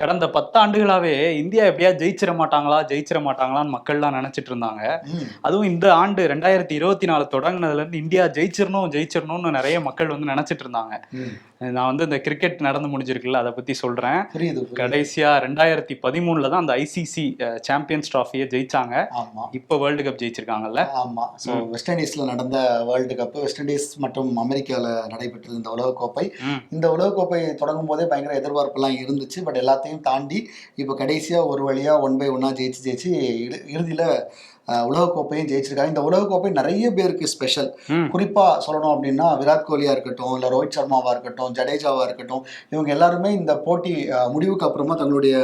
கடந்த பத்தாண்டுகளாவே இந்தியா எப்படியா ஜெயிச்சிட மாட்டாங்களா ஜெயிச்சிட மாட்டாங்களான்னு மக்கள்லாம் நினைச்சிட்டு இருந்தாங்க. அதுவும் இந்த ஆண்டு ரெண்டாயிரத்தி இருபத்தி நாலு தொடங்கினதுல இருந்து இந்தியா ஜெயிச்சிடணும் ஜெயிச்சிடணும்னு நிறைய மக்கள் வந்து நினைச்சிட்டு இருந்தாங்க. நான் வந்து இந்த கிரிக்கெட் நடந்து முடிஞ்சிருக்குல்ல அதை பத்தி சொல்றேன். கடைசியா ரெண்டாயிரத்தி பதிமூணுல தான் அந்த ஐசிசி சாம்பியன்ஸ் டிராஃபியை ஜெயிச்சாங்க. ஆமா. இப்போ வேர்ல்டு கப் ஜெயிச்சிருக்காங்கல்ல. ஆமா. ஸோ வெஸ்ட் இண்டீஸ்ல நடந்த வேர்ல்டு கப் வெஸ்ட் இண்டீஸ் மற்றும் அமெரிக்காவில் நடைபெற்றது இந்த உலகக்கோப்பை. ம். இந்த உலகக்கோப்பை தொடங்கும் போதே பயங்கர எதிர்பார்ப்பெல்லாம் இருந்துச்சு. பட் எல்லாத்தையும் தாண்டி இப்போ கடைசியாக ஒரு வழியாக ஒன் பை ஒன்னாக ஜெயிச்சு ஜெயிச்சு இறுதியில் உலகக்கோப்பையும் ஜெயிச்சிருக்காங்க. இந்த உலகக்கோப்பை நிறைய பேருக்கு ஸ்பெஷல். குறிப்பா சொல்லணும் அப்படின்னா விராட் கோலியா இருக்கட்டும் இல்ல ரோஹித் சர்மாவா இருக்கட்டும் ஜடேஜாவா இருக்கட்டும் இவங்க எல்லாருமே இந்த போட்டி முடிவுக்கு அப்புறமா தங்களுடைய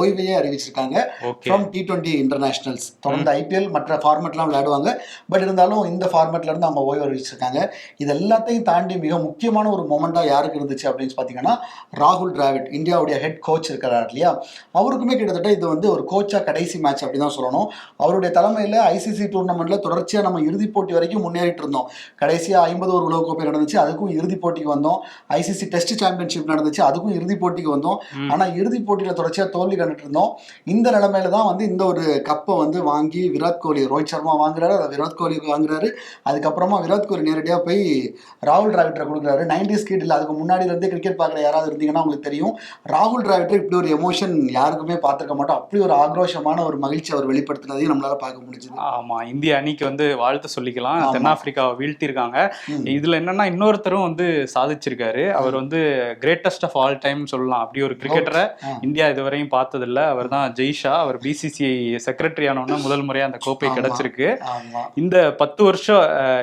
ஓய்வையே அறிவிச்சிருக்காங்க. ஃப்ரம் டி டுவெண்ட்டி இன்டர்நேஷனல்ஸ் தொடர்ந்து ஐபிஎல் மற்ற ஃபார்மெட்லாம் விளையாடுவாங்க. பட் இருந்தாலும் இந்த ஃபார்மெட்ல இருந்து அவங்க ஓய்வு அறிவிச்சிருக்காங்க. இது எல்லாத்தையும் தாண்டி மிக முக்கியமான ஒரு மொமெண்டா யாருக்கு இருந்துச்சு அப்படின்னு பார்த்தீங்கன்னா ராகுல் டிராவிட் இந்தியாவுடைய ஹெட் கோச் இருக்கிறார் இல்லையா? அவருக்குமே கிட்டத்தட்ட இது வந்து ஒரு கோச்சா கடைசி மேட்ச் அப்படி தான் சொல்லணும். அவருடைய தலைமையில் ஐசிசி டூர்னமெண்ட்ல தொடர்ச்சியா நம்ம இறுதிப் போட்டி வரைக்கும் முன்னேறிட்டு இருந்தோம். கடைசியா ஐம்பது ஒரு உலகக்கோப்பை நடந்துச்சு அதுக்கும் இறுதிப் போட்டிக்கு வந்தோம். ஐசிசி டெஸ்ட் சாம்பியன்ஷிப் நடந்துச்சு அதுக்கும் இறுதிப் போட்டிக்கு வந்தோம். ம். ஆனா இறுதிப் போட்டியில தொடர்ச்சியா தோல்வி கண்டுட்டு இருந்தோம். இந்த நிலைமையில தான் வந்து இந்த ஒரு கப்பை வந்து வாங்கி விராட் கோலி ரோஹித் சர்மா வாங்குறாரு. அதை விராட் கோலிக்கு வாங்குறாரு. அதுக்கப்புறமா விராட் கோலி நேரடியா போய் ராகுல் டிராவிட்டரை கொடுக்குறாரு. நைன்டிஸ் கிட் இல்லை அதுக்கு முன்னாடி இருந்தே கிரிக்கெட் பார்க்குற யாராவது இருந்தீங்கன்னா உங்களுக்கு தெரியும். ராகுல் டிராவிட்டர் இப்படி ஒரு எமோஷன் யாருக்குமே பார்த்துருக்க மாட்டோம். அப்படி ஒரு ஆக்ரோஷமான ஒரு மகிழ்ச்சி அவர் வெளிப்படுத்தினதையும் நம்மளால பார்க்க முடிஞ்சது. ஆமா இந்திய அணிக்கு வந்து வாழ்த்து சொல்லிக்கலாம். தென்னாப்பிரிக்காவை வீழ்த்திருக்காங்க. இதுல என்னன்னா இன்னொருத்தரும் வந்து சாதிச்சிருக்காரு. அவர் வந்து கிரேட்டஸ்ட் ஆஃப் ஆல் டைம் சொல்லலாம். அப்படி ஒரு கிரிக்கெட்டரை. இந்தியா இதுவரையும் பார்த்ததில்ல. அவர் தான் ஜெய்ஷா. அவர் பிசிசிஐ செக்ரட்டரி ஆனோன்னா முதல் முறையா அந்த கோப்பை. கிடைச்சிருக்கு. இந்த பத்து வருஷம்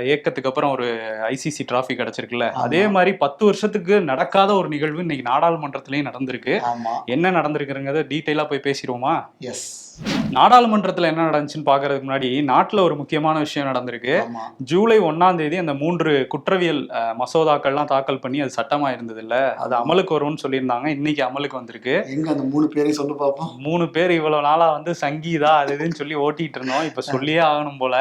இயக்கத்துக்கு அப்புறம் ஒரு ஐசிசி டிராஃபி கிடைச்சிருக்குல்ல. அதே மாதிரி பத்து வருஷத்துக்கு நடக்காத ஒரு நிகழ்வு இன்னைக்கு நாடாளுமன்றத்திலயும் நடந்திருக்கு. என்ன நடந்திருக்குங்கிறத டீட்டெயிலா போய் பேசிடுவோமா? எஸ் நாடாளுமன்றத்துல என்ன நடந்துச்சுன்னு பாக்குறதுக்கு முன்னாடி நாட்டுல ஒரு முக்கியமான விஷயம் நடந்திருக்கு. ஜூலை ஒன்னாம் தேதி அந்த மூன்று குற்றவியல் அஹ், மசோதாக்கள்லாம் தாக்கல் பண்ணி அது சட்டமா இருந்தது இல்ல அது அமலுக்கு வரும்னு சொல்லியிருந்தாங்க. இன்னைக்கு அமலுக்கு வந்திருக்கு. எங்க அந்த மூணு பேரையும் சொல்லு பார்ப்போம் மூணு பேர் இவ்வளவு நாளா வந்து சங்கீதா அது இதுன்னு சொல்லி ஓட்டிட்டு இருந்தோம். இப்ப சொல்லியே ஆகணும் போல.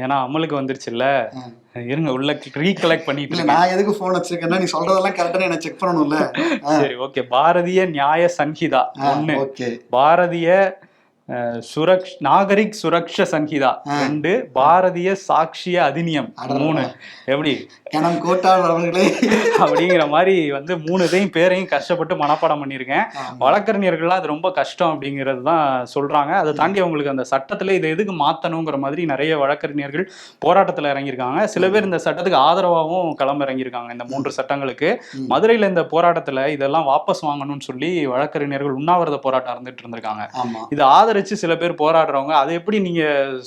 ஏன்னா அமலுக்கு வந்துருச்சுல்ல. ஆ. இருங்க உள்ள ரீகலெக்ட் பண்ணிட்டு இல்ல நான் எதுக்கு போன் வச்சிருக்கேன்னா நீ சொல்றதெல்லாம் கரெக்டா எனக்கு செக் பண்ணணும்ல. சரி ஓகே பாரதிய நியாய சன்ஹிதா ஒண்ணு. பாரதிய சுரக்ஷ் நாகரிக் சுரக்ஷ ஆ. ரெண்டு பாரதிய சாட்சிய அதிநியம். மூணு. எப்படி? கணம் கோட்டாளர் அவர்களே. அப்படிங்கிற மாதிரி வந்து மூணு இதையும் பேரையும் கஷ்டப்பட்டு மனப்பாடம் பண்ணியிருக்கேன். வழக்கறிஞர்கள்லாம் அது ரொம்ப கஷ்டம் அப்படிங்கிறது தான் சொல்றாங்க. அதை தாண்டி அவங்களுக்கு அந்த சட்டத்துல இதை எதுக்கு மாத்தணுங்கிற மாதிரி நிறைய வழக்கறிஞர்கள் போராட்டத்துல இறங்கியிருக்காங்க. சில பேர் இந்த சட்டத்துக்கு ஆதரவாகவும் களம் இறங்கியிருக்காங்க இந்த மூன்று சட்டங்களுக்கு. மதுரையில இந்த போராட்டத்துல இதெல்லாம் வாபஸ் வாங்கணும்னு சொல்லி வழக்கறிஞர்கள் உண்ணாவிரத போராட்டம் இருந்துட்டு இருந்திருக்காங்க. இதை ஆதரிச்சு சில பேர் போராடுறவங்க அதை எப்படி நீங்க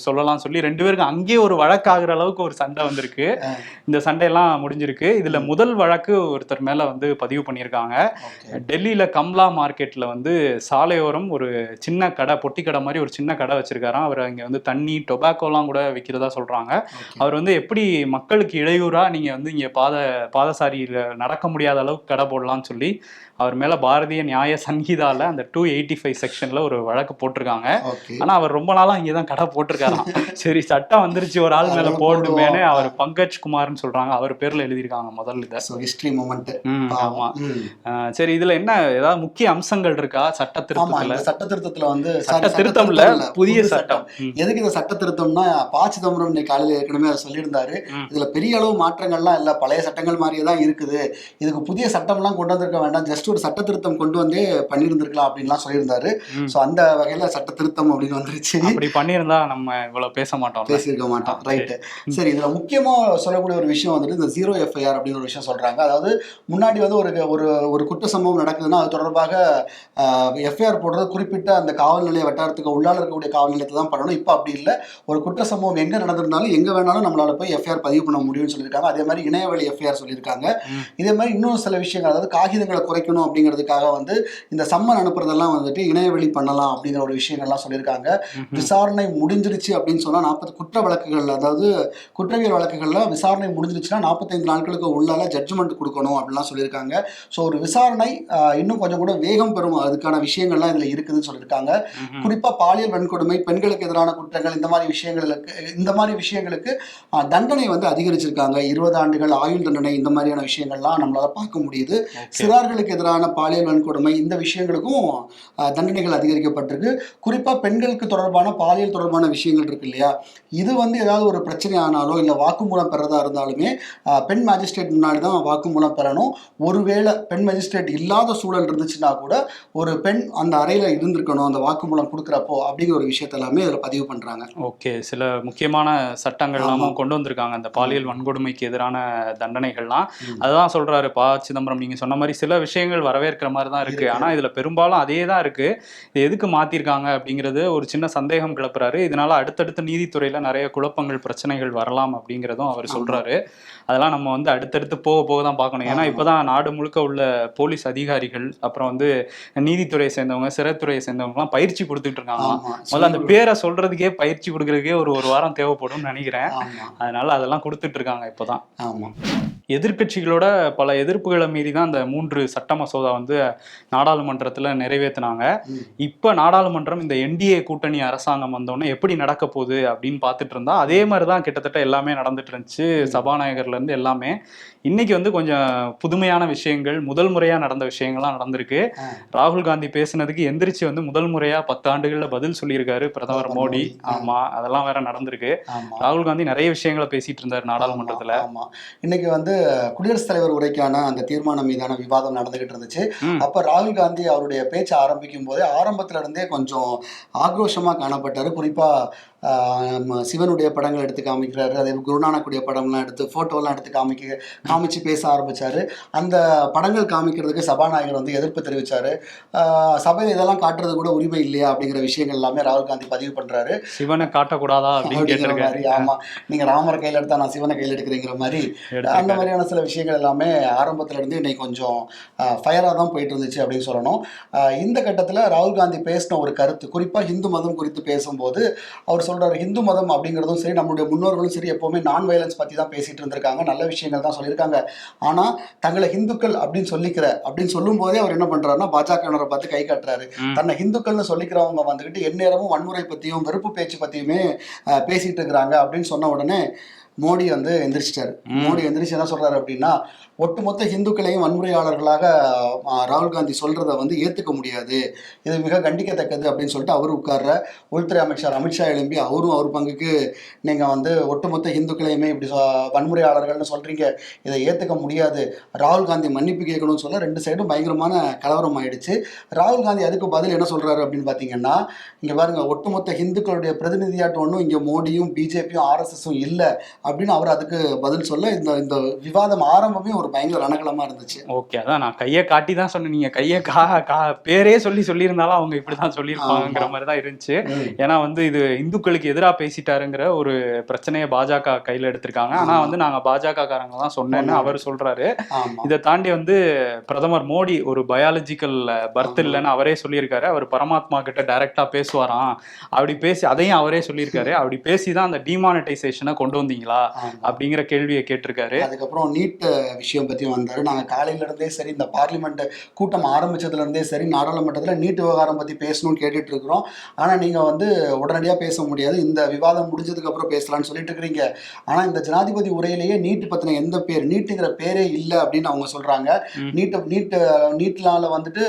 சொல்லலாம் சொல்லி ரெண்டு பேருக்கும் அங்கேயே ஒரு வழக்காகிற அளவுக்கு ஒரு சண்டை வந்திருக்கு. இந்த சண்டையெல்லாம் முடிஞ்சிருக்கு. இதுல முதல் வழக்கு ஒருத்தர் மேல வந்து பதிவு பண்ணியிருக்காங்க. டெல்லியில கம்லா மார்க்கெட்ல வந்து சாலையோரம் ஒரு சின்ன கடை பொட்டி கடை மாதிரி ஒரு சின்ன கடை வச்சிருக்காராம். அவர் அங்க வந்து தண்ணி டொபாக்கோலாம் கூட விற்கிறதா சொல்றாங்க. அவர் வந்து எப்படி மக்களுக்கு இடையூறா நீங்க வந்து இங்க பாத பாதசாரியில நடக்க முடியாத அளவுக்கு கடை போடலாம்னு சொல்லி அவர் மேல பாரதிய நியாய சங்கீதால அந்த டூ எயிட்டி ஃபைவ் செக்ஷன்ல ஒரு வழக்கு போட்டிருக்காங்க. ஓகே. ஆனா அவர் ரொம்ப நாளா இங்கதான் கடை போட்டிருக்காராம். சரி சட்டம் வந்துருச்சு ஒரு ஆள் மேல போட்டுமேனு. அவர் பங்கஜ் குமார்னு சொல்றாங்க. அவர் பேர்ல எழுதியிருக்காங்க முதல் இதை. ஸோ ஹிஸ்டரி மூமெண்ட் ஆமா. சரி இதுல என்ன ஏதாவது முக்கிய அம்சங்கள் இருக்கா சட்ட திருத்தத்துல? சட்ட திருத்தத்துல வந்து சட்ட sorry, திருத்தம் இல்ல புதிய சட்டம். எதுக்கு இந்த சட்ட திருத்தம்னா ப. சிதம்பரம் இன்னைக்கு காலையில ஏற்கனவே அதை சொல்லியிருந்தாரு. இதுல பெரிய அளவு மாற்றங்கள்லாம் இல்ல. பழைய சட்டங்கள் மாதிரியே தான் இருக்குது. இதுக்கு புதிய சட்டம்லாம் கொண்டு வந்திருக்க வேண்டாம். ஜஸ்ட் ஒரு சட்ட திருத்தம் கொண்டு வந்தே பண்ணியிருந்திருக்கலாம் அப்படின்லாம் சொல்லியிருந்தாரு. ஸோ அந்த வகையில சட்ட திருத்தம் அப்படின்னு வந்துருச்சு. அப்படி பண்ணியிருந்தா நம்ம இவ்வளவு பேச மாட்டோம் பேசியிருக்க மாட்டோம். ரைட்டு சரி. இதுல முக்கியமா சொல்லக்கூடிய ஒரு விஷயம் வந்துட்டு இந்த ஜீரோ எஃப்ஐஆர் அப்படின்னு ஒரு விஷயம் சொல்றாங்க. அதாவது முன்னாடி வந்து ஒரு ஒரு ஒரு குற்ற சம்பவம் நடக்குதுன்னா அது தொடர்பாக எஃப்ஐஆர் போடுறது குறிப்பிட்ட அந்த காவல் நிலைய வட்டாரத்துக்கு உள்ளால இருக்கக்கூடிய காவல் நிலையத்தை தான் பண்ணணும். இப்போ அப்படி இல்லை. ஒரு குற்ற சம்பவம் எங்க நடந்திருந்தாலும் எங்க வேணாலும் நம்மளால போய் எஃப்ஐஆர் பதிவு பண்ண முடியும்னு சொல்லியிருக்காங்க. அதே மாதிரி இணையவழி எஃப்ஐஆர் சொல்லியிருக்காங்க. இதே மாதிரி இன்னும் சில விஷயங்கள் அதாவது காகிதங்களை குறைக்கணும் அப்படிங்கிறதுக்காக வந்து இந்த சம்மன் அனுப்புறதெல்லாம் வந்துட்டு இணையவழி பண்ணலாம் அப்படிங்கிற ஒரு விஷயங்கள் விஷயங்கள்லாம் சொல்லியிருக்காங்க. விசாரணை முடிஞ்சிருச்சு அப்படின்னு சொன்னா நாற்பது குற்ற வழக்குகள் அதாவது குற்றவியல் வழக்குகள்ல விசாரணை முடிஞ்சிருச்சுன்னா நாற்பத்தைந்து நாட்களுக்கு உள்ளால ஜட்ஜ்மெண்ட் கொடுக்கணும் அப்படிலாம் சொல்லியிருக்காங்க ஸோ ஒரு விசாரணை இன்னும் கொஞ்சம் கூட வேகம் பெறும் அதுக்கான விஷயங்கள்லாம் இதுல இருக்குதுன்னு சொல்லியிருக்காங்க ம்ஹும். குறிப்பா பாலியல் வன்கொடுமை பெண்களுக்கு எதிரான குற்றங்கள் இந்த மாதிரி விஷயங்களுக்கு இந்த மாதிரி விஷயங்களுக்கு தண்டனை வந்து அதிகரிச்சிருக்காங்க இருபது ஆண்டுகள் ஆயுள் தண்டனை இந்த மாதிரியான விஷயங்கள்லாம் நம்மளால பார்க்க முடியுது. சிறார்களுக்கு எதிரான பாலியல் வன்கொடுமை இந்த விஷயங்களுக்கும் தண்டனைகள் அதிகரிக்கப்பட்டிருக்கு குறிப்பா பெண்களுக்கு தொடர்பான பாலியல் தொடர்பான விஷயங்கள் இருக்கு இல்லையா? இது வந்து ஏதாவது ஒரு பிரச்சனை ஆனாலோ இல்லை வாக்குமூலம் பெறதா இருந்தாலுமே பெண் மேஜிஸ்ட்ரேட் முன்னாடி தான் வாக்குமூலம் பெறணும். ஒருவேளை பெண் மேஜிஸ்ட்ரேட் இல்லாத சூழல் இருந்துச்சுன்னா கூட ஒரு பெண் அந்த அறையில இருந்திருக்கணும் அந்த வாக்குமூலம் கொடுக்குறப்போ அப்படிங்கிற ஒரு விஷயத்த எல்லாமே இதில் பதிவு பண்றாங்க. ஓகே. சில முக்கியமான சட்டங்கள். எல்லாமும் கொண்டு வந்திருக்காங்க. அந்த பாலியல் வன்கொடுமைக்கு எதிரான தண்டனைகள்லாம். அதுதான் சொல்றாரு பா. சிதம்பரம். நீங்க சொன்ன மாதிரி சில விஷயங்கள் வரவேற்கிற மாதிரி தான் இருக்கு. இருக்கு. ஆனா இதுல பெரும்பாலும் அதே தான் இருக்கு. இது எதுக்கு மாத்திருக்காங்க அப்படிங்கிறது ஒரு சின்ன சந்தேகம் கிளப்புறாரு. இதனால அடுத்தடுத்த நீதித்துறையில நிறைய குழப்பங்கள் பிரச்சனைகள் வரலாம் அப்படிங்கிறதும் அவர். சொல்றாரு. அதெல்லாம் நம்ம வந்து அடுத்தடுத்து போக போக தான் பார்க்கணும். ஏன்னா. இப்பதான் நாடு முழுக்க உள்ள போலீஸ் அதிகாரிகள் அப்புறம் வந்து நீதித்துறையை சேர்ந்தவங்க சிறைத்துறையை சேர்ந்தவங்கலாம் பயிற்சி கொடுத்துட்டு இருக்காங்க. முதல்ல அந்த பேரை சொல்றதுக்கே பயிற்சி கொடுக்கறதுக்கே ஒரு ஒரு வாரம் தேவைப்படும்னு நினைக்கிறேன். அதனால அதெல்லாம் கொடுத்துட்டு இருக்காங்க இப்போதான். ஆமா. எதிர்க்கட்சிகளோட பல எதிர்ப்புகளை மீறி தான் அந்த மூன்று சட்ட மசோதா வந்து நாடாளுமன்றத்தில் நிறைவேற்றினாங்க. இப்போ நாடாளுமன்றம் இந்த என்டிஏ கூட்டணி அரசாங்கம் வந்தோடனே எப்படி நடக்க போகுது அப்படின்னு பார்த்துட்டு இருந்தா அதே மாதிரி தான் கிட்டத்தட்ட எல்லாமே நடந்துட்டு இருந்துச்சு. சபாநாயகர்ல இருந்து எல்லாமே. இன்னைக்கு வந்து கொஞ்சம் புதுமையான விஷயங்கள் முதல் முறையா நடந்த விஷயங்கள்லாம் நடந்திருக்கு. ராகுல் காந்தி பேசுனதுக்கு எந்திரிச்சு வந்து முதல் முறையா பத்து ஆண்டுகள்ல பதில் சொல்லியிருக்காரு பிரதமர் மோடி. மோடி. ஆ. ஆமா அதெல்லாம் வேற நடந்திருக்கு. ராகுல் காந்தி நிறைய விஷயங்களை பேசிட்டு இருந்தாரு நாடாளுமன்றத்துல. ஆமா, ஆமா. இன்னைக்கு வந்து குடியரசுத் தலைவர் உரைக்கான அந்த தீர்மானம் மீதான விவாதம் நடந்துகிட்டு இருந்துச்சு. அப்ப ராகுல் காந்தி அவருடைய பேச்சை ஆரம்பிக்கும் போதே ஆரம்பத்துல இருந்தே கொஞ்சம் ஆக்ரோஷமாக காணப்பட்டார். குறிப்பாக சிவனுடைய படங்கள் எடுத்து காமிக்கிறாரு. அதே குருநானக்குடைய படம்லாம் எடுத்து போட்டோலாம் எடுத்து காமிக்க காமிச்சு பேச ஆரம்பிச்சாரு. அந்த படங்கள் காமிக்கிறதுக்கு சபாநாயகர் வந்து எதிர்ப்பு தெரிவிச்சாரு. சபையில் இதெல்லாம் காட்டுறது கூட உரிமை இல்லையா அப்படிங்கிற விஷயங்கள் எல்லாமே ராகுல் காந்தி பதிவு பண்றாரு. சிவனை காட்டக்கூடாதா அப்படிங்கிற மாதிரி ஆமா. நீங்க ராமர் கையில எடுத்தா நான் சிவனை கையில் எடுக்கிறேங்கிற மாதிரி. அந்த. மாதிரியான சில விஷயங்கள் எல்லாமே ஆரம்பத்துல இருந்து இன்னைக்கு கொஞ்சம் ஃபயராக தான் போயிட்டு இருந்துச்சு அப்படின்னு சொல்லணும். இந்த கட்டத்துல ராகுல் காந்தி பேசின ஒரு கருத்து குறிப்பா ஹிந்து மதம் குறித்து பேசும்போது அவர் சொல்றாரு ஹிந்து மதம் அப்படிங்கிறதும் சரி நம்மளுடைய முன்னோர்களும் சரி எப்பவுமே நான் வயலன்ஸ் பத்தி தான் பேசிட்டு இருந்திருக்காங்க நல்ல விஷயங்கள் தான் சொல்லியிருக்காங்க ஆனா தங்களை ஹிந்துக்கள் அப்படின்னு சொல்லிக்கிற அப்படின்னு சொல்லும் போதே அவர் என்ன பண்றாருன்னா பாஜகவினரை பார்த்து கை காட்டுறாரு. தன்னை ஹிந்துக்கள்னு சொல்லிக்கிறவங்க வந்துகிட்டு எந்நேரமும் வன்முறை பத்தியும் வெறுப்பு பேச்சு பத்தியுமே ஆஹ் பேசிட்டு இருக்கிறாங்க அப்படின்னு சொன்ன உடனே மோடி வந்து எந்திரிச்சிட்டாரு. மோடி எந்திரிச்சு என்ன சொல்றாரு அப்படின்னா ஒட்டுமொத்த ஹிந்துக்களையும் வன்முறையாளர்களாக ராகுல் காந்தி சொல்றதை வந்து ஏத்துக்க முடியாது. இது மிக கண்டிக்கத்தக்கது அப்படின்னு சொல்லிட்டு அவர் உட்கார்ற உள்துறை அமைச்சர் அமித்ஷா எழும்பி அவரும் அவர் பங்குக்கு நீங்க வந்து ஒட்டுமொத்த ஹிந்துக்களையுமே இப்படி சொ- வன்முறையாளர்கள்னு சொல்றீங்க. இதை ஏத்துக்க முடியாது. ராகுல் காந்தி மன்னிப்பு கேட்கணும்னு சொல்ல ரெண்டு சைடும் பயங்கரமான கலவரம் ஆயிடுச்சு. ராகுல் காந்தி அதுக்கு பதில் என்ன சொல்றாரு அப்படின்னு பாத்தீங்கன்னா இங்க பாருங்க ஒட்டுமொத்த ஹிந்துக்களுடைய பிரதிநிதியாட்டம் ஒன்றும் இங்க மோடியும் பிஜேபியும் ஆர்எஸ்எஸும் இல்லை அப்படின்னு அவர் அதுக்கு பதில் சொல்ல இந்த இந்த விவாதம் ஆரம்பமே ஒரு பயங்கர ரணகலமா இருந்துச்சு. ஓகே அதான் நான் கையை காட்டி தான் சொன்னேன். நீங்க கையை கா கா பேரே சொல்லி சொல்லியிருந்தாலும் அவங்க இப்படிதான் சொல்லியிருப்பாங்கிற. மாதிரி தான் இருந்துச்சு. ஏன்னா வந்து இது இந்துக்களுக்கு எதிராக பேசிட்டாருங்கிற ஒரு பிரச்சனையை பாஜக கையில எடுத்திருக்காங்க. ஆனா. வந்து நாங்க பாஜக காரங்க தான் சொன்னேன்னு. அவர் சொல்றாரு. இதை தாண்டி வந்து பிரதமர் மோடி ஒரு பயாலஜிக்கல் பர்த். இல்லைன்னு அவரே சொல்லியிருக்காரு. அவர் பரமாத்மா கிட்ட டைரக்டா பேசுவாராம். அப்படி பேசி அதையும் அவரே சொல்லியிருக்காரு. அப்படி பேசி தான் அந்த டிமானிட்டைசேஷனை கொண்டு வந்தீங்களா. அப்படிங்கிற கேள்வியை கேட்டிருக்காரு. அதுக்கப்புறம் நீட் விஷயம் பத்தி வந்தாரு. நாங்க காலையில இருந்தே சரி இந்த பார்லிமெண்ட் கூட்டம் ஆரம்பிச்சதுல இருந்தே சரி நாடாளுமன்றத்துல நீட் விவகாரம் பத்தி பேசணும்னு கேட்டுட்டு இருக்கிறோம் ஆனா நீங்க வந்து உடனடியா பேச முடியாது. இந்த விவாதம் முடிஞ்சதுக்கு அப்புறம் பேசலாம்னு சொல்லிட்டு இருக்கிறீங்க ஆனா இந்த ஜனாதிபதி உரையிலேயே நீட் பத்தின எந்த பேர் நீட்டுங்கிற பேரே இல்லை அப்படின்னு அவங்க சொல்றாங்க. ம். நீட் நீட் நீட்னால வந்துட்டு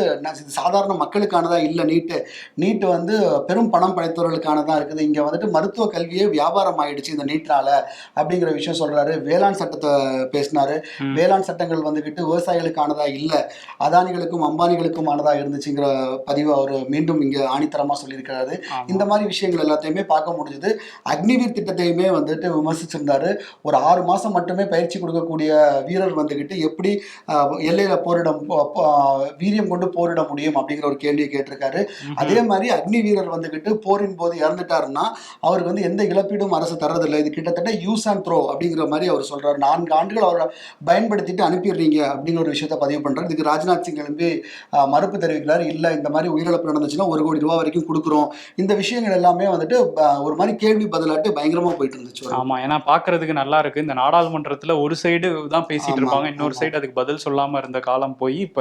சாதாரண மக்களுக்கானதா இல்லை நீட்டு. நீட் வந்து பெரும் பணம் படைத்தவர்களுக்கானதா இருக்குது. இங்க வந்துட்டு மருத்துவ கல்வியே வியாபாரம் ஆயிடுச்சு இந்த நீட்னால அப்படிங்கிற விஷயம் சொல்றாரு. வேளாண் சட்டத்தை பேசினாரு. ம். வேளாண் சட்டங்கள் வந்துகிட்டு விவசாயிகளுக்கானதா இல்ல அதானிகளுக்கும் அம்பானிகளுக்கும் ஆனதா இருந்துச்சுங்கிற பதிவு அவர் மீண்டும் இங்க ஆணித்தரமா சொல்லியிருக்கிறாரு. இந்த மாதிரி விஷயங்கள் எல்லாத்தையுமே பார்க்க முடிஞ்சது. அக்னிவீர் திட்டத்தையுமே வந்துட்டு விமர்சிச்சிருந்தாரு. ஒரு ஆறு மாசம் மட்டுமே பயிற்சி கொடுக்கக்கூடிய வீரர் வந்துகிட்டு எப்படி எல்லையில போரிட வீரியம் கொண்டு போரிட முடியும் அப்படிங்கிற ஒரு கேள்வியை கேட்டிருக்காரு. அதே மாதிரி அக்னி வீரர் வந்துகிட்டு போரின் போது இறந்துட்டாருன்னா அவருக்கு வந்து எந்த இழப்பீடும் அரசு தர்றதில்லை. இது கிட்டத்தட்ட யூஸ் அண்ட் த்ரோ அப்படிங்கிற மாதிரி அவர் சொல்றாரு. நான்கு ஆண்டுகள் அவரை பயன்படுத்திட்டு அனுப்பிடுறீங்க அப்படிங்கிற ஒரு விஷயத்த பதிவு பண்றாரு. இதுக்கு ராஜ்நாத் சிங் ஆஹ், மறுப்பு தெரிவிக்கிறார். இல்ல இந்த மாதிரி உயிரிழப்பு நடந்துச்சுன்னா ஒரு கோடி ரூபாய் வரைக்கும் கொடுக்குறோம். இந்த விஷயங்கள் எல்லாமே வந்துட்டு ஒரு மாதிரி கேள்வி பதிலாட்டு பயங்கரமா போயிட்டு இருந்துச்சு. ஒரு ஆமா ஏன்னா பாக்குறதுக்கு நல்லா இருக்கு. இந்த நாடாளுமன்றத்துல ஒரு சைடு தான் பேசிட்டு இருப்பாங்க. இன்னொரு. சைடு அதுக்கு பதில் சொல்லாம இருந்த காலம் போய் இப்ப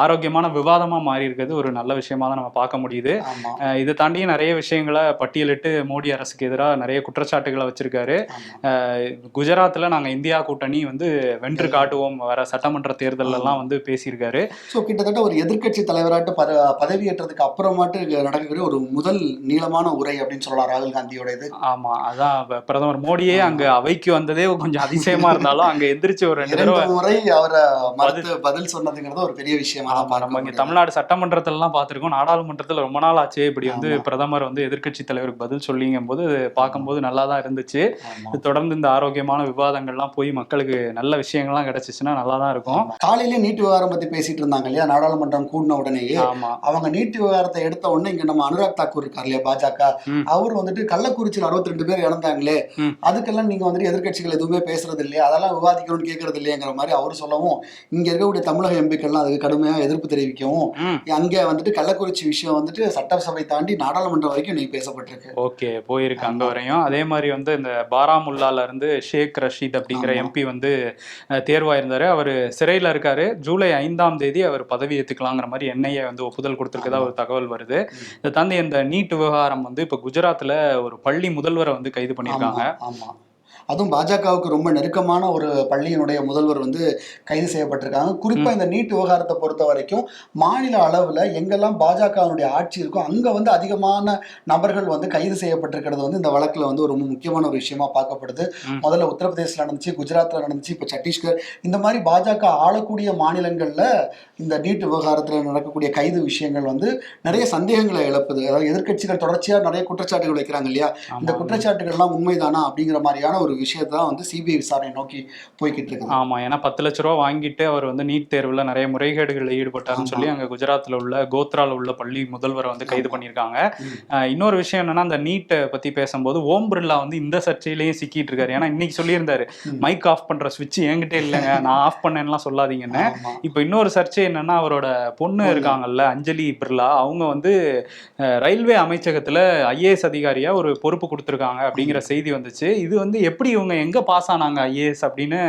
ஆரோக்கியமான விவாதமா மாறி இருக்கிறது ஒரு நல்ல விஷயமா தான் நம்ம பார்க்க முடியுது. இதை தாண்டியும் நிறைய விஷயங்களை பட்டியலிட்டு மோடி அரசுக்கு எதிராக நிறைய குற்றச்சாட்டுகளை வச்சிருக்காரு. ஆமா. அஹ், குஜராத்ல நாங்க இந்தியா கூட்டணி வந்து வென்று காட்டுவோம் வர சட்டமன்ற தேர்தல் எல்லாம் வந்து பேசியிருக்காரு. ஸோ கிட்டத்தட்ட ஒரு எதிர்க்கட்சி தலைவராட்டு பத பதவியேற்றதுக்கு அப்புறமாட்டு நடக்கிற ஒரு முதல் நீளமான உரை அப்படின்னு சொல்லலாம் ராகுல் காந்தியோட இது. ஆமா அதான் பிரதமர் மோடியே அங்க அவைக்கு வந்ததே கொஞ்சம் அதிசயமா இருந்தாலும் அங்க எந்திரிச்சு ஒரு ரெண்டு முறை அவரை மறுத்து பதில் சொன்னதுங்கிறது ஒரு பெரிய விஷயமா நம்ம இங்க. தமிழ்நாடு சட்டமன்றத்துல எல்லாம் பார்த்திருக்கோம். நாடாளுமன்றத்துல ரொம்ப நாள் ஆச்சு. இப்படி வந்து. பிரதமர் வந்து எதிர்க்கட்சி தலைவருக்கு பதில் சொல்லிங்கும் போது பார்க்கும்போது நல்லா தான் இருந்துச்சு. தொடர்ந்து இந்த ஆரோக்கியமான விவாதங்கள்லாம் போய் மக்களுக்கு நல்ல விஷயங்கள்லாம் கிடைச்சிச்சுன்னா நல்லா தான் இருக்கும். காலையிலே நீட் விவகாரம் பத்தி பேசிட்டு இருந்தாங்க இல்லையா நாடாளுமன்றம் கூடின உடனேயே ஆமா அவங்க நீட் விவகாரத்தை எடுத்த உடனே இங்க நம்ம அனுராக் தாக்கூர் இருக்கார் இல்லையா பாஜக. அவர் வந்துட்டு கள்ளக்குறிச்சியில் அறுபத்தி ரெண்டு பேர் இறந்தாங்களே. அதுக்கெல்லாம் நீங்க வந்துட்டு எதிர்க்கட்சிகள் எதுவுமே பேசுறது இல்லையா அதெல்லாம் விவாதிக்கணும்னு கேட்கறது இல்லையாங்கிற மாதிரி அவர் சொல்லவும் இங்க இருக்கக்கூடிய தமிழக எம்பிக்கள்லாம் அதுக்கு கடுமையா எதிர்ப்பு தெரிவிக்கவும் அங்க வந்துட்டு கள்ளக்குறிச்சி விஷயம் வந்துட்டு சட்டசபை தாண்டி நாடாளுமன்றம் வரைக்கும் நீ பேசப்பட்டிருக்கு ஓகே போயிருக்கு அங்க. வரையும் அதே மாதிரி வந்து இந்த பாராமுல்லால இருந்து ஷேக் ரஷீத் அப்படிங்கிற. எம்பி வந்து தேர்வாயிருந்தாரு. அவர் சிறையில இருக்காரு. ஜூலை ஐந்தாம் தேதி அவர் பதவி ஏத்துக்கலாங்கிற மாதிரி என்ஐஏ வந்து ஒப்புதல் கொடுத்திருக்கதா ஒரு தகவல் வருது. இதை தாண்டி இந்த நீட் விவகாரம் வந்து இப்ப குஜராத்ல ஒரு பள்ளி முதல்வரை வந்து கைது பண்ணியிருக்காங்க. ஆமா. அதுவும் பாஜகவுக்கு ரொம்ப நெருக்கமான ஒரு பள்ளியினுடைய முதல்வர் வந்து கைது செய்யப்பட்டிருக்காங்க. குறிப்பா இந்த நீட் விவகாரத்தை பொறுத்த வரைக்கும் மாநில அளவுல எங்கெல்லாம் பாஜகவினுடைய ஆட்சி இருக்கோ அங்க வந்து அதிகமான நபர்கள் வந்து கைது செய்யப்பட்டிருக்கிறது வந்து இந்த வழக்குல வந்து ரொம்ப முக்கியமான ஒரு விஷயமா பார்க்கப்படுது. முதல்ல உத்தரப்பிரதேசல நடந்துச்சு குஜராத்ல நடந்துச்சு இப்ப சத்தீஸ்கர் இந்த மாதிரி பாஜக ஆளக்கூடிய மாநிலங்கள்ல இந்த நீட் விவகாரத்துல நடக்கக்கூடிய கைது விஷயங்கள் வந்து நிறைய சந்தேகங்களை எழுப்புது. அதாவது எதிர்க்கட்சிகள் தொடர்ச்சியா நிறைய குற்றச்சாட்டுகள் வைக்கிறாங்க இல்லையா? இந்த. குற்றச்சாட்டுகள்லாம் உண்மைதானா அப்படிங்கிற மாதிரியான ஒரு விஷயத்தை தான் வந்து சிபிஐ விசாரணை நோக்கி போய்கிட்டு இருக்குது ஆமா ஏன்னா பத்து லட்ச ரூபா வாங்கிட்டு அவர் வந்து நீட் தேர்வுல நிறைய முறைகேடுகளில் ஈடுபட்டாருன்னு ஆமா. சொல்லி அங்க குஜராத்ல உள்ள கோத்ரால உள்ள பள்ளி முதல்வரை வந்து கைது. பண்ணியிருக்காங்க இன்னொரு விஷயம் என்னன்னா அந்த நீட்டை பத்தி பேசும்போது ஓம் பிர்லா வந்து இந்த சர்ச்சையிலையும் சிக்கிட்டு இருக்காரு ஏன்னா இன்னைக்கு சொல்லியிருந்தாரு. மைக் ஆஃப் பண்ற சுவிட்ச் என்கிட்ட இல்லைங்க நான் ஆஃப் பண்ணேன்லாம் சொல்லாதீங்கன்னு. இப்போ இன்னொரு சர்ச்சை என்னன்னா அவரோட பொண்ணு. இருக்காங்கல்ல அஞ்சலி பிர்லா அவங்க வந்து ரயில்வே அமைச்சகத்துல ஐஏஎஸ் அதிகாரியா ஒரு பொறுப்பு கொடுத்துருக்காங்க அப்படிங்கிற செய்தி வந்துச்சு இது வந்து எப்படி இவங்க எங்க பாஸ் ஆனாங்க ஐஏஎஸ் அப்படின்னு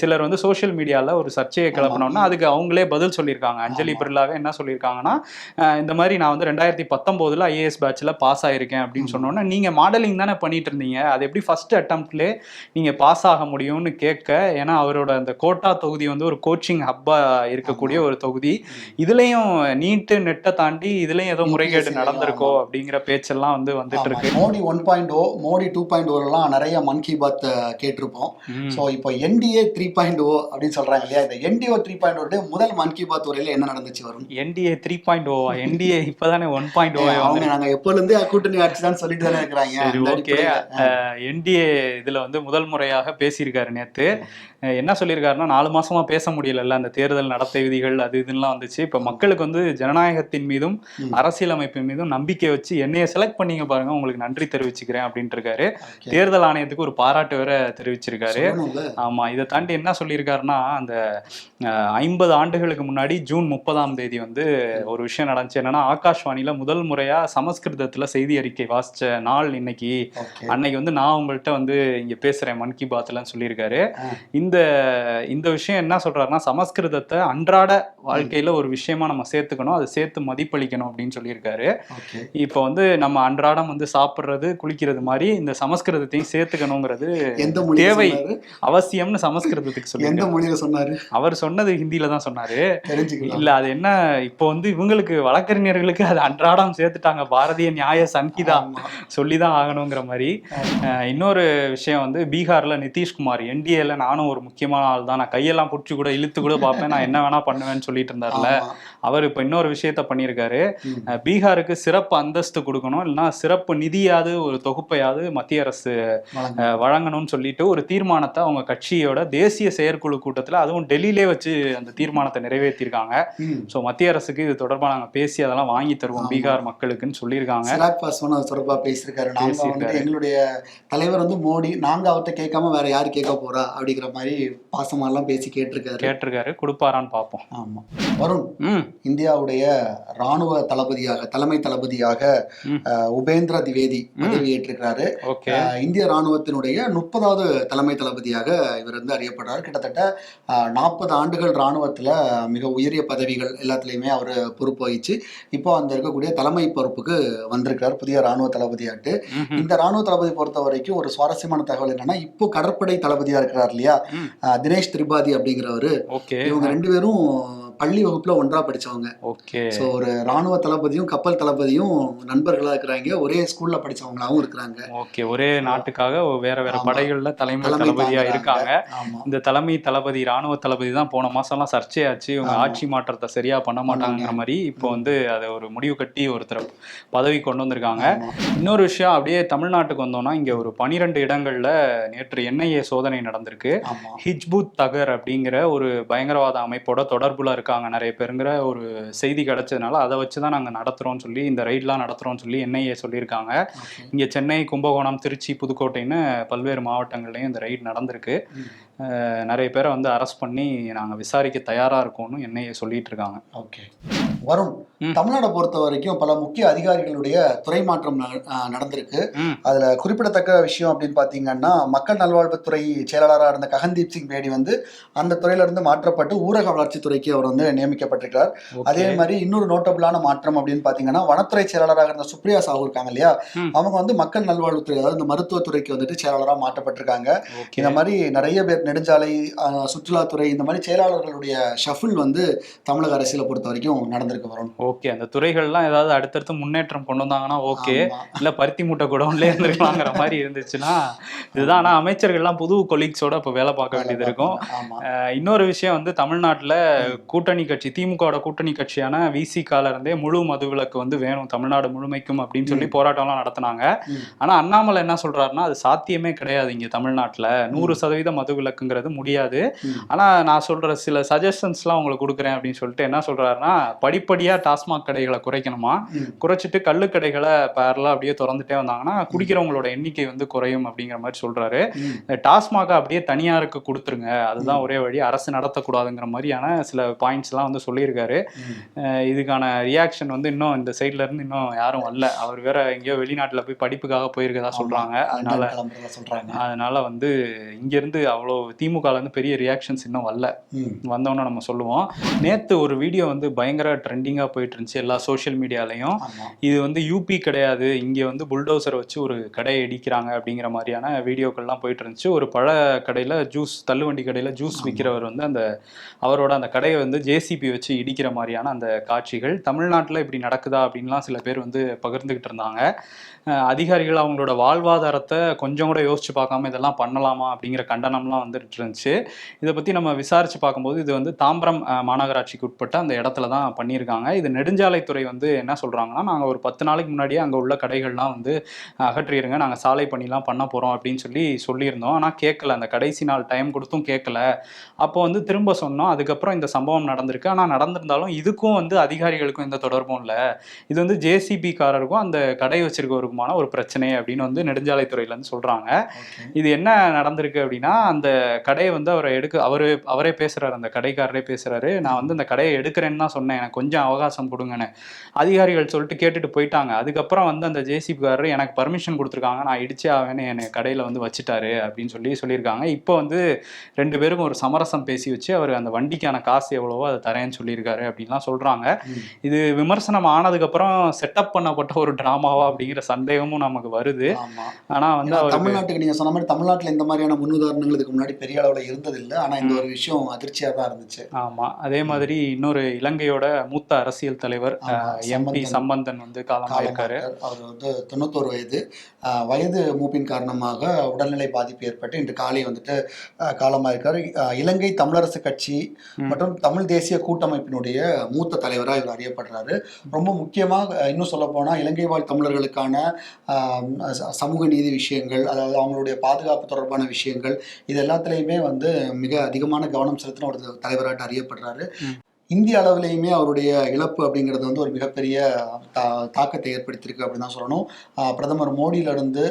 சிலர் வந்து சோஷியல் மீடியால ஒரு சர்ச்சையை கிளப்பினோம்னா அதுக்கு அவங்களே பதில் சொல்லியிருக்காங்க அஞ்சலி. பிர்லாவே என்ன சொல்லியிருக்காங்கன்னா இந்த மாதிரி நான் வந்து ரெண்டாயிரத்தி பத்தொன்பதுல ஐஏஎஸ் பேட்ச்ல பாஸ் ஆயிருக்கேன் அப்படின்னு. சொன்னோன்னா நீங்க மாடலிங் தானே பண்ணிட்டு இருந்தீங்க அது எப்படி ஃபர்ஸ்ட் அட்டம்ப்ட்லேயே நீங்க பாஸ் ஆக முடியும்னு கேட்க ஏன்னா அவரோட அந்த கோட்டா தொகுதி வந்து ஒரு கோச்சிங் ஹப்பா இருக்கக்கூடிய ஒரு தொகுதி இதுலயும் நீட்டு நெட்டை தாண்டி இதுலயும் ஏதோ முறைகேடு நடந்திருக்கோ. அப்படிங்கிற பேச்செல்லாம் வந்து வந்துட்டு. இருக்கு Modi one point oh Modi two point ஓலாம் நிறைய மன் கி பாத் கேட்டிருப்போம். ஸோ இப்போ என்டிஏ த்ரீ பாயிண்ட் ஓ அப்படின்னு சொல்றாங்க இல்லையா? இந்த என்டிஓ த்ரீ பாயிண்ட் ஓ முதல் மன் கி பாத் உரையில என்ன நடந்துச்சு வரும் என்டிஏ த்ரீ பாயிண்ட் ஓவா என்டிஏ இப்பதானே ஒன் பாயிண்ட் ஓ அவங்க நாங்க எப்போல இருந்தே கூட்டணி ஆட்சி தான் சொல்லிட்டு தானே இருக்கிறாங்க. ஓகே என்டிஏ இதுல வந்து முதல் முறையாக பேசியிருக்காரு நேத்து. என்ன சொல்லியிருக்காருன்னா நாலு மாசமா பேச முடியலல்ல அந்த தேர்தல் நடத்தை விதிகள் அது இதுலாம் வந்துச்சு இப்ப மக்களுக்கு வந்து ஜனநாயகத்தின் மீதும். அரசியலமைப்பின் மீதும் நம்பிக்கை வச்சு என்னைய செலக்ட் பண்ணீங்க பாருங்க உங்களுக்கு நன்றி தெரிவிச்சுக்கிறேன் அப்படின்ட்டு இருக்காரு. தேர்தல் ஆணையத்துக்கு ஒரு பாராட்டு வேற தெரிவிச்சிருக்காரு. ஆமா இதை தாண்டி என்ன சொல்லியிருக்காருன்னா அந்த ஐம்பது ஆண்டுகளுக்கு முன்னாடி ஜூன் முப்பதாம் தேதி வந்து ஒரு விஷயம் நடந்துச்சு என்னன்னா ஆகாஷ்வாணியில முதல் முறையா சமஸ்கிருதத்துல செய்தி அறிக்கை வாசிச்ச நாள் இன்னைக்கு. அன்னைக்கு வந்து நான் உங்கள்கிட்ட வந்து இங்க பேசுறேன் மன் கி பாத்லன்னு சொல்லியிருக்காரு ஆ. இந்த இந்த விஷயம் என்ன சொல்றாருன்னா சமஸ்கிருதத்தை அன்றாட வாழ்க்கையில ஒரு விஷயமா நம்ம சேர்த்துக்கணும் அதை சேர்த்து மதிப்பளிக்கணும் அப்படின்னு சொல்லியிருக்காரு. இப்போ வந்து நம்ம அன்றாடம் வந்து சாப்பிடுறது குளிக்கிறது மாதிரி இந்த சமஸ்கிருதத்தையும் சேர்த்துக்கணுங்கிறது தேவை அவசியம்னு சமஸ்கிருதத்துக்கு எந்த மொழியில சொன்னாரு? அவர் சொன்னது ஹிந்தில தான் சொன்னாரு. இல்ல அது என்ன இப்போ வந்து இவங்களுக்கு வழக்கறிஞர்களுக்கு அது அன்றாடம் சேர்த்துட்டாங்க. பாரதிய நியாய சங்கீதா ஆமா. சொல்லிதான் ஆகணுங்கிற மாதிரி. இன்னொரு விஷயம் வந்து பீகார்ல நிதிஷ்குமார் என்டிஏல நானும் ஒரு முக்கியமான ஆள் தான் நான் கையெல்லாம் பிடிச்சி கூட இழுத்து கூட பார்ப்பேன். நான் என்ன வேணா பண்ணுவேன்னு சொல்லிட்டு இருந்தார்ல. அவர் இப்ப இன்னொரு விஷயத்த பண்ணியிருக்காரு. பீகாருக்கு சிறப்பு அந்தஸ்து கொடுக்கணும். இல்லைன்னா சிறப்பு நிதியாவது ஒரு தொகுப்பையாவது மத்திய அரசு வழங்கணும்னு சொல்லிட்டு ஒரு தீர்மானத்தை அவங்க கட்சியோட தேசிய செயற்குழு கூட்டத்துல அதுவும் டெல்லியிலே வச்சு அந்த தீர்மானத்தை நிறைவேற்றியிருக்காங்க. ஸோ மத்திய அரசுக்கு இது தொடர்பா நாங்க பேசி அதெல்லாம் வாங்கி தருவோம். பீகார் மக்களுக்குன்னு சொல்லியிருக்காங்க. சிராக் பாஸ்வான் அது தொடர்பா பேசியிருக்காரு. நாங்க பேசியிருக்காரு. வந்துட்டு எங்களுடைய தலைவர் வந்து மோடி. நாங்க அவர்கிட்ட கேட்காம வேற யாரு கேட்க போறா அப்படிங்கிற மாதிரி பாசமா எல்லாம் பேசி கேட்டிருக்காரு. கேட்டிருக்காரு. கொடுப்பாரான்னு பார்ப்போம். ஆமா. வருண். ம். இந்தியாவுடைய ராணுவ தளபதியாக தலைமை தளபதியாக உபேந்திர திவேதி பதவியேற்றிருக்கிறாரு இந்திய ராணுவத்தினுடைய முப்பதாவது தலைமை தளபதியாக இவர் வந்து அறியப்படுறார். கிட்டத்தட்ட நாற்பது ஆண்டுகள் ராணுவத்துல மிக உயரிய பதவிகள் எல்லாத்துலேயுமே அவர் பொறுப்பு வகிச்சு இப்போ அந்த இருக்கக்கூடிய தலைமை பொறுப்புக்கு வந்திருக்கிறார் புதிய ராணுவ தளபதியாட்டு. இந்த ராணுவ தளபதி பொறுத்த வரைக்கும் ஒரு சுவாரஸ்யமான தகவல் என்னன்னா இப்போ கடற்படை தளபதியா இருக்கிறார் இல்லையா? தினேஷ் திரிபாதி அப்படிங்கிறவரு. இவங்க ரெண்டு பேரும் பள்ளி வகுப்புல ஒன்றா படிச்சவங்க. ஓகே. ஸோ ஒரு ராணுவ தளபதியும் கப்பல் தளபதியும் நண்பர்களா இருக்கிறாங்க. ஒரே ஸ்கூல்ல படிச்சவங்களாவும் இருக்கிறாங்க. ஓகே. ஒரே நாட்டுக்காக வேற வேற. படைகள்ல தலைமை தளபதியா. இருக்காங்க. இந்த தலைமை தளபதி ராணுவ தளபதி தான் போன மாசம்லாம் சர்ச்சையாச்சு. இவங்க. ஆட்சி மாற்றத்தை சரியா பண்ண மாட்டாங்கிற மாதிரி இப்போ வந்து அதை ஒரு முடிவு கட்டி ஒருத்தர் பதவி கொண்டு வந்திருக்காங்க. இன்னொரு விஷயம் அப்படியே தமிழ்நாட்டுக்கு வந்தோம்னா இங்க ஒரு பனிரெண்டு இடங்கள்ல நேற்று என்ஐஏ சோதனை நடந்திருக்கு. ஹிஜ்புத் தகர் அப்படிங்கிற ஒரு பயங்கரவாத அமைப்போட தொடர்புல இருக்காங்க நிறைய பேருங்கிற ஒரு செய்தி கிடைச்சதுனால அதை வச்சு தான் நாங்கள் நடத்துகிறோம்னு சொல்லி இந்த ரைட்லாம் நடத்துகிறோம்னு சொல்லி என்ஐஏ சொல்லியிருக்காங்க. இங்கே சென்னை கும்பகோணம் திருச்சி புதுக்கோட்டைன்னு பல்வேறு மாவட்டங்கள்லையும் இந்த ரைட் நடந்திருக்கு நிறைய பேரை வந்து அரெஸ்ட் பண்ணி நாங்கள் விசாரிக்க தயாராக இருக்கோம்னு என்ஐஏ சொல்லிட்டு இருக்காங்க ஓகே வருண் ம். தமிழ்நாடை பொறுத்த வரைக்கும் பல முக்கிய அதிகாரிகளுடைய துறை மாற்றம் நடந்திருக்கு. அதுல குறிப்பிடத்தக்க விஷயம் அப்படின்னு பாத்தீங்கன்னா மக்கள் நல்வாழ்வுத்துறை செயலாளராக இருந்த ககன்தீப் சிங் பேடி வந்து அந்த துறையில இருந்து மாற்றப்பட்டு ஊரக வளர்ச்சித்துறைக்கு அவர் வந்து நியமிக்கப்பட்டிருக்கிறார். அதே மாதிரி இன்னொரு நோட்டபிளான மாற்றம் அப்படின்னு பாத்தீங்கன்னா வனத்துறை செயலாளராக இருந்த சுப்ரியா சாஹூ இருக்காங்க இல்லையா. அவங்க வந்து மக்கள் நல்வாழ்வுத்துறை அதாவது இந்த மருத்துவத்துறைக்கு வந்துட்டு செயலாளராக மாற்றப்பட்டிருக்காங்க. இந்த மாதிரி நிறைய பேர் நெடுஞ்சாலை சுற்றுலாத்துறை இந்த மாதிரி செயலாளர்களுடைய ஷஃபிள் வந்து தமிழக அரசியலை பொறுத்த வரைக்கும் நடந்திருக்கு வரும் ஓகே. அந்த துறைகள்லாம் ஏதாவது அடுத்தடுத்து முன்னேற்றம் கொண்டு வந்தாங்கன்னா ஓகே. இல்ல பருத்தி மூட்டை குடவுன்லேயே இருந்திருக்கலாங்கிற மாதிரி இருந்துச்சுன்னா இதுதான். ஆனா அமைச்சர்கள்லாம் புது கொலீக்ஸோட இப்போ வேலை பார்க்க வேண்டியது இருக்கும். இன்னொரு விஷயம் வந்து தமிழ்நாட்டுல கூட்டணி கட்சி திமுகவோட கூட்டணி கட்சியான விசிகால இருந்தே முழு மதுவிலக்கு வந்து வேணும். தமிழ்நாடு முழுமைக்கும் அப்படின்னு சொல்லி போராட்டம்லாம் நடத்தினாங்க. ம். ஆனா அண்ணாமலை என்ன சொல்றாருன்னா அது சாத்தியமே கிடையாது இங்க தமிழ்நாட்டுல. நூறு சதவீத மதுவிலக்குங்கிறது முடியாது. ம். ஆனா நான் சொல்ற சில சஜஷன்ஸ்லாம் உங்களுக்கு கொடுக்குறேன் அப்படின்னு சொல்லிட்டு என்ன சொல்றாருன்னா படிப்படியா டாஸ்மாக் கடைகளை குறைக்கணுமா. குறைச்சிட்டு கள்ளு கடைகளை பேரலா அப்படியே திறந்துட்டே வந்தாங்கன்னா குடிக்கிறவங்களோட எண்ணிக்கை வந்து குறையும் அப்படிங்கிற மாதிரி சொல்றாரு. டாஸ்மாக அப்படியே தனியாருக்கு கொடுத்துருங்க. அதுதான் ஒரே வழி. அரசு நடத்தக்கூடாதுங்கிற மாதிரியான சில பாயிண்ட்ஸ்லாம் வந்து சொல்லியிருக்காரு. இதுக்கான ரியாக்ஷன் வந்து இன்னும் இந்த சைட்ல இருந்து இன்னும் யாரும் வரல. அவர் வேற எங்கேயோ வெளிநாட்டுல போய் படிப்புக்காக போயிருக்கதா சொல்றாங்க. அதனால சொல்றாங்க. அதனால வந்து இங்க இருந்து அவ்வளோ திமுகல இருந்து பெரிய ரியாக்ஷன்ஸ் இன்னும் வரல. வந்தோன்னு நம்ம சொல்லுவோம். நேத்து ஒரு வீடியோ வந்து பயங்கர ட்ரெண்டிங்கா போயிட்டு இருந்துச்சு எல்லா சோஷியல் மீடியாலையும் இது வந்து யூபி கிடையாது. இங்கே வந்து புல்டோசர் வச்சு ஒரு கடையை இடிக்கிறாங்க அப்படிங்கிற மாதிரியான வீடியோக்கள்லாம் போயிட்டு இருந்துச்சு. ஒரு பழ கடையில் ஜூஸ் தள்ளுவண்டி கடையில் ஜூஸ் விற்கிறவர் வந்து அந்த அவரோட அந்த கடையை வந்து ஜேசிபி வச்சு இடிக்கிற மாதிரியான அந்த காட்சிகள் தமிழ்நாட்டில் இப்படி நடக்குதா அப்படின்லாம் சில பேர் வந்து பகிர்ந்துக்கிட்டு இருந்தாங்க. அதிகாரிகள் அவங்களோட வாழ்வாதாரத்தை கொஞ்சம் கூட யோசிச்சு பார்க்காம இதெல்லாம் பண்ணலாமா அப்படிங்கிற கண்டனம்லாம் வந்துட்டு இருந்துச்சு இதை பற்றி நம்ம விசாரிச்சு பார்க்கும்போது இது வந்து தாம்பரம் மாநகராட்சிக்கு உட்பட்ட அந்த இடத்துல தான் பண்ணியிருக்காங்க. இது நெடுஞ்சாலைத்துறை வந்து என்ன சொல்கிறாங்கன்னா நாங்கள் ஒரு பத்து நாளைக்கு முன்னாடியே அங்கே உள்ள கடைகள்லாம் வந்து அகற்றிடுங்க நாங்கள் சாலை பணிலாம் பண்ண போகிறோம் அப்படின்னு சொல்லி சொல்லியிருந்தோம். ஆனால் கேட்கல. அந்த கடைசி நாள் டைம் கொடுத்தும் கேட்கல. அப்போ வந்து திரும்ப சொன்னோம். அதுக்கப்புறம் இந்த சம்பவம் நடந்திருக்கு. ஆனால் நடந்திருந்தாலும் இதுக்கும் வந்து அதிகாரிகளுக்கும் எந்த தொடர்பும் இல்லை. இது வந்து ஜேசிபி காரருக்கும் அந்த கடை வச்சிருக்கவருக்குமான ஒரு பிரச்சனை அப்படின்னு வந்து நெடுஞ்சாலைத்துறையிலேருந்து சொல்கிறாங்க இது என்ன நடந்திருக்கு அப்படின்னா அந்த கடையை வந்து அவரை எடுக்க அவரு அவரே பேசுறாரு அந்த கடைக்காரரே பேசுறாரு. நான் வந்து அந்த கடையை எடுக்கிறேன்னு தான் சொன்னேன். எனக்கு கொஞ்சம் அவகாசம் கொடுங்கன்னு. அதிகாரிகள் சொல்லிட்டு கேட்டுட்டு போயிட்டாங்க. அதுக்கப்புறம் வந்து அந்த ஜேசிபிக்காரர் எனக்கு பர்மிஷன் கொடுத்துருக்காங்க. நான் இடிச்சே ஆவேன்னு என்னை கடையில் வந்து வச்சுட்டாரு அப்படின்னு சொல்லி சொல்லியிருக்காங்க. இப்போ வந்து ரெண்டு பேருக்கும் ஒரு சமரசம் பேசி வச்சு அவர் அந்த வண்டிக்கான காசு எவ்வளவோ அதை தரேன்னு சொல்லியிருக்காரு அப்படின்லாம் சொல்றாங்க. ம். இது விமர்சனம் ஆனதுக்கப்புறம் செட்டப் பண்ணப்பட்ட ஒரு டிராமாவா அப்படிங்கிற சந்தேகமும் நமக்கு வருது. ஆனா வந்து தமிழ்நாட்டுக்கு நீங்க சொன்ன மாதிரி தமிழ்நாட்டுல இந்த மாதிரியான முன்னுதாரணங்கள் இதுக்கு முன்னாடி பெரிய அளவுல இருந்தது இல்ல ஆனா இந்த ஒரு விஷயம் அதிர்ச்சியா தான் இருந்துச்சு. ஆமா. அதே மாதிரி இன்னொரு இலங்கையோட மூத்த அரசியல் தலைவர் எம்பி சம்பந்தன். வந்து காலமாயிருக்காரு. அவர் வந்து தொண்ணூத்தோரு வயது. வயது மூப்பின் காரணமாக உடல்நிலை பாதிப்பு ஏற்பட்டு இன்று காலை வந்துட்டு காலமாயிருக்காரு. இலங்கை தமிழரசு கட்சி மற்றும் தமிழ் தேசிய கூட்டமைப்பினுடைய மூத்த தலைவராக இவர் அறியப்படுறாரு. ரொம்ப முக்கியமாக இன்னும் சொல்ல போனா இலங்கை வாழ் தமிழர்களுக்கான சமூக நீதி விஷயங்கள் அதாவது அவங்களுடைய பாதுகாப்பு தொடர்பான விஷயங்கள் இது எல்லாத்துலேயுமே வந்து மிக அதிகமான கவனம் செலுத்தின ஒரு தலைவராக அறியப்படுறாரு. இந்திய அளவிலையுமே அவருடைய இழப்பு அப்படிங்கிறது வந்து ஒரு மிகப்பெரிய தா தாக்கத்தை ஏற்படுத்தியிருக்கு அப்படின்னு தான் சொல்லணும். பிரதமர் மோடியிலிருந்து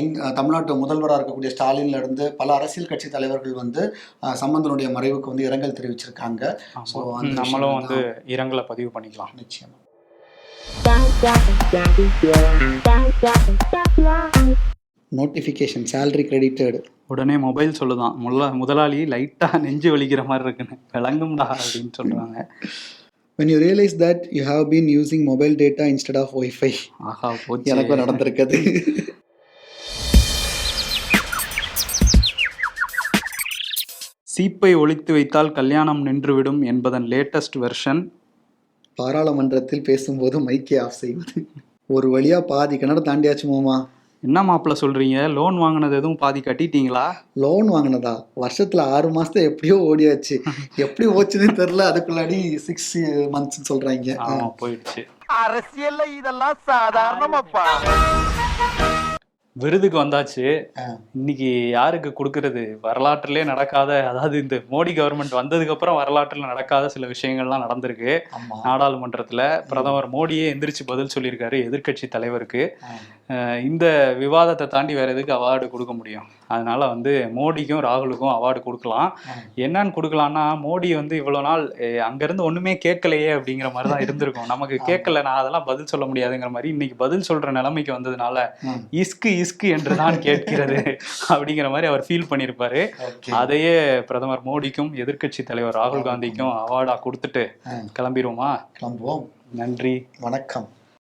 இந் தமிழ்நாட்டு முதல்வராக இருக்கக்கூடிய ஸ்டாலின்ல இருந்து பல அரசியல் கட்சி தலைவர்கள் வந்து சம்பந்தனுடைய மறைவுக்கு வந்து இரங்கல் தெரிவிச்சிருக்காங்க. ம், நம்மளும் வந்து இரங்கலை பதிவு பண்ணிக்கலாம். நிச்சயமா. நோட்டிஃபிகேஷன் salary credited உடனே மொபைல் சொல்லுதான். முல்ல முதலாளி லைட்டா நெஞ்சு வலிக்கிற மாதிரி இருக்குன்னு. விளங்கும்டா அப்படின்னு சொல்றாங்க. When you realize that you have been using mobile data instead of Wi-Fi. ஆஹா போச்சு. எனக்கும் நடந்திருக்குது. சீப்பை ஒழித்து வைத்தால் கல்யாணம் நின்றுவிடும் என்பதன் லேட்டஸ்ட் வெர்ஷன் பாராளுமன்றத்தில் பேசும்போது மைக்கே ஆஃப் செய்வது. ஒரு வழியா பாதி கிணறு தாண்டியாச்சு மாமா. என்ன மாப்பிள்ள சொல்றீங்க? லோன் வாங்கினது எதுவும் பாதி கட்டிட்டீங்களா? லோன் வாங்கினதா? வருஷத்துல ஆறு மாசத்துல எப்படியோ ஓடியாச்சு. எப்படி ஓச்சுன்னு தெரியல. அதுக்குள்ளாடி சிக்ஸ் மந்த்ஸ் சொல்றாங்க. ஆமா போயிடுச்சு. அரசியல்ல இதெல்லாம் சாதாரணமாப்பா. விருதுக்கு வந்தாச்சு. இன்னைக்கு யாருக்கு கொடுக்கறது? வரலாற்றிலே நடக்காத அதாவது இந்த மோடி கவர்மெண்ட் வந்ததுக்கு அப்புறம் வரலாற்றில் நடக்காத சில விஷயங்கள்லாம் நடந்திருக்கு. நாடாளுமன்றத்துல பிரதமர் மோடியே எந்திரிச்சு பதில் சொல்லியிருக்காரு எதிர்க்கட்சி தலைவருக்கு. இந்த விவாதத்தை தாண்டி வேற எதுக்கு அவார்டு கொடுக்க முடியும்? அதனால வந்து மோடிக்கும் ராகுலுக்கும் அவார்டு கொடுக்கலாம். என்னன்னு கொடுக்கலாம்னா மோடி வந்து இவ்வளவு நாள் அங்கிருந்து ஒண்ணுமே கேட்கலையே அப்படிங்கிற மாதிரி தான் இருந்திருக்கும். நமக்கு கேட்கல நான் அதெல்லாம் பதில் சொல்ல முடியாதுங்கிற மாதிரி இன்னைக்கு பதில் சொல்ற நிலைமைக்கு வந்ததுனால ம். இஸ்கு இஸ்கு என்று தான் கேட்கிறது அப்படிங்கிற மாதிரி அவர் ஃபீல் பண்ணியிருப்பாரு. அதையே பிரதமர் மோடிக்கும் எதிர்க்கட்சி தலைவர் ராகுல் காந்திக்கும் அவார்டா கொடுத்துட்டு. கிளம்பிடுவோமா கிளம்புவோம். நன்றி. வணக்கம்.